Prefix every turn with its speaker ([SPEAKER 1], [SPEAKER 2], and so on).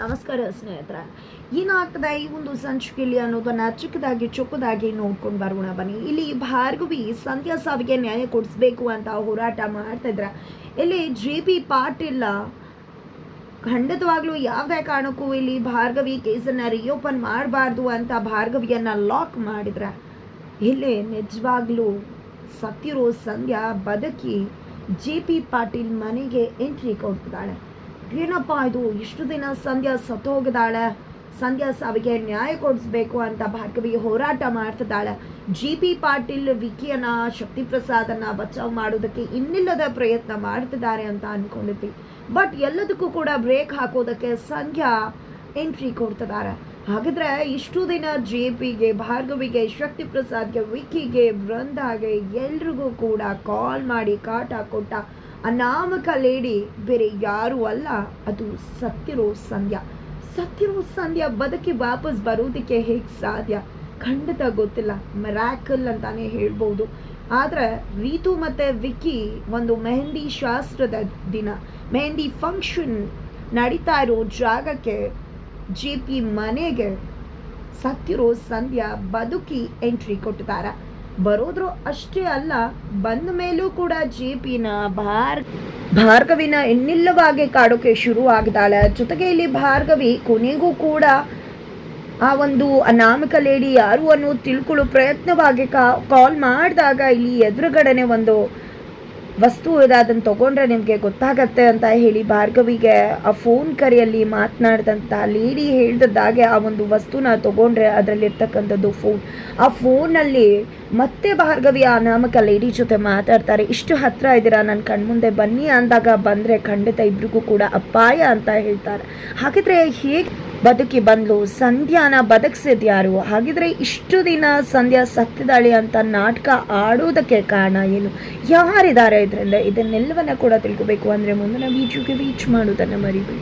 [SPEAKER 1] ನಮಸ್ಕಾರ ಸ್ನೇಹಿತರ. ಏನಾಗ್ತದೆ? ಈ ಒಂದು ಸಂಚಿಕೆಯಲ್ಲಿ ಅನ್ನೋದನ್ನ ಚಿಕ್ಕದಾಗಿ ಚೊಕ್ಕದಾಗಿ ನೋಡ್ಕೊಂಡು ಬರೋಣ ಬನ್ನಿ. ಇಲ್ಲಿ ಭಾರ್ಗವಿ ಸಂಧ್ಯಾ ಸಾವಿಗೆ ನ್ಯಾಯ ಕೊಡಿಸ್ಬೇಕು ಅಂತ ಹೋರಾಟ ಮಾಡ್ತಾ ಇದ್ರ, ಇಲ್ಲಿ ಜೆ ಪಿ ಪಾಟೀಲ್ ಖಂಡಿತವಾಗ್ಲೂ ಯಾವುದೇ ಕಾರಣಕ್ಕೂ ಇಲ್ಲಿ ಭಾರ್ಗವಿ ಕೇಸನ್ನ ರಿಓಪನ್ ಮಾಡಬಾರ್ದು ಅಂತ ಭಾರ್ಗವಿಯನ್ನ ಲಾಕ್ ಮಾಡಿದ್ರ, ಇಲ್ಲಿ ನಿಜವಾಗ್ಲೂ ಸತ್ತಿರೋ ಸಂಧ್ಯಾ ಬದುಕಿ ಜೆ ಪಿ ಪಾಟೀಲ್ ಮನೆಗೆ ಎಂಟ್ರಿ ಕೊಡ್ತಿದ್ದಾಳೆ. ಏನಪ್ಪ ಇದು? ಇಷ್ಟು ದಿನ ಸಂಧ್ಯಾ ಸತ್ತೋಗಿದ್ದಾಳೆ. ಸಂಧ್ಯಾ ಸಾವಿಗೆ ನ್ಯಾಯ ಕೊಡಿಸ್ಬೇಕು ಅಂತ ಭಾರ್ಗವಿ ಹೋರಾಟ ಮಾಡ್ತಿದ್ದಾಳೆ. ಜಿ ಪಿ ಪಾಟೀಲ್ ವಿಕಿಯನ್ನ ಶಕ್ತಿ ಪ್ರಸಾದನ್ನ ಬಚಾವ್ ಮಾಡೋದಕ್ಕೆ ಇನ್ನಿಲ್ಲದ ಪ್ರಯತ್ನ ಮಾಡ್ತಿದ್ದಾರೆ ಅಂತ ಅನ್ಕೊಂಡಿದ್ವಿ. ಬಟ್ ಎಲ್ಲದಕ್ಕೂ ಕೂಡ ಬ್ರೇಕ್ ಹಾಕೋದಕ್ಕೆ ಸಂಧ್ಯಾ ಎಂಟ್ರಿ ಕೊಡ್ತಿದ್ದಾರೆ. ಹಾಗಿದ್ರೆ ಇಷ್ಟು ದಿನ ಜೆ ಪಿಗೆ ಭಾರ್ಗವಿಗೆ ಶಕ್ತಿ ಪ್ರಸಾದ್ಗೆ ವಿಕಿಗೆ ಬೃಂದಾಗೆ ಎಲ್ರಿಗೂ ಕೂಡ ಕಾಲ್ ಮಾಡಿ ಕಾಟ ಕೊಟ್ಟ. ಅನಾಮಕ ಲೇಡಿ ಬೇರೆ ಯಾರು ಅಲ್ಲ. ಅದು ಸತ್ತಿರೋ ಸಂಧ್ಯಾ. ಸತ್ತಿರೋ ಸಂಧ್ಯಾ ಬದುಕಿ ವಾಪಸ್ ಬರೋದಕ್ಕೆ ಹೇಗೆ ಸಾಧ್ಯ? ಖಂಡಿತ ಗೊತ್ತಿಲ್ಲ. ಮೆರಾಕಲ್ ಅಂತಾನೆ ಹೇಳ್ಬೋದು. ಆದ್ರೆ ರೀತು ಮತ್ತು ವಿಕ್ಕಿ ಒಂದು ಮೆಹಂದಿ ಶಾಸ್ತ್ರದ ದಿನ. ಮೆಹಂದಿ ಫಂಕ್ಷನ್ ನಡೀತಾ ಇರೋ ಜಾಗಕ್ಕೆ ಜೆ ಪಿ ಮನೆಗೆ ಸತ್ತಿರೋ ಸಂಧ್ಯಾ ಬದುಕಿ ಎಂಟ್ರಿ ಕೊಟ್ಟಿದ್ದಾರೆ. ಬರೋದ್ರು ಅಷ್ಟೇ ಅಲ್ಲ, ಬಂದ ಮೇಲೂ ಕೂಡ ಜೆ ಪಿನ ಭಾರ್, ಭಾರ್ಗವಿನ ಇನ್ನಿಲ್ಲವಾಗಿ ಕಾಡೋಕೆ ಶುರು ಆಗಿದ್ದಾಳೆ ಜೊತೆಗೆ ಇಲ್ಲಿ ಭಾರ್ಗವಿ ಕೊನೆಗೂ ಕೂಡ ಆ ಒಂದು ಅನಾಮಿಕ ಲೇಡಿ ಯಾರು ಅನ್ನೋದು ತಿಳ್ಕೊಳ್ಳೋ ಪ್ರಯತ್ನವಾಗಿ ಕಾಲ್ ಮಾಡಿದಾಗ ಇಲ್ಲಿ ಎದುರುಗಡೆನೆ ಒಂದು ವಸ್ತು ಇದೆ ಅದನ್ನು ತಗೊಂಡ್ರೆ ನಿಮಗೆ ಗೊತ್ತಾಗತ್ತೆ ಅಂತ ಹೇಳಿ ಭಾರ್ಗವಿಗೆ ಆ ಫೋನ್ ಕರೆಯಲ್ಲಿ ಮಾತನಾಡಿದಂಥ ಲೇಡಿ ಹೇಳ್ದದ್ದಾಗೆ ಆ ಒಂದು ವಸ್ತುನ ತಗೊಂಡ್ರೆ ಅದರಲ್ಲಿರ್ತಕ್ಕಂಥದ್ದು ಫೋನ್ ಆ ಫೋನಲ್ಲಿ ಮತ್ತೆ ಭಾರ್ಗವಿ ಆ ನಾಮಕ ಲೇಡಿ ಜೊತೆ ಮಾತಾಡ್ತಾರೆ. ಇಷ್ಟು ಹತ್ರ ಇದ್ದೀರಾ ನನ್ನ ಕಣ್ಮುಂದೆ ಬನ್ನಿ ಅಂದಾಗ ಬಂದರೆ ಖಂಡಿತ ಇಬ್ರಿಗೂ ಕೂಡ ಅಪಾಯ ಅಂತ ಹೇಳ್ತಾರೆ. ಹಾಗಿದ್ರೆ ಹೇಗೆ ಬದುಕಿ ಬಂದ್ಲು. ಸಂಧ್ಯಾನ ಬದುಕಿಸಿದ್ಯಾರು? ಹಾಗಿದ್ರೆ ಇಷ್ಟು ದಿನ ಸಂಧ್ಯಾ ಸತ್ತಿದಾಳಿ ಅಂತ ನಾಟಕ ಆಡೋದಕ್ಕೆ ಕಾರಣ ಏನು? ಯಾರಿದ್ದಾರೆ ಇದರಿಂದ? ಇದನ್ನೆಲ್ಲವನ್ನ ಕೂಡ ತಿಳ್ಕೋಬೇಕು ಅಂದರೆ ಮುಂದಿನ ವೀಡಿಯೋಗೆ ರೀಚ್ ಮಾಡೋದನ್ನು ಮರಿಬೇಡಿ.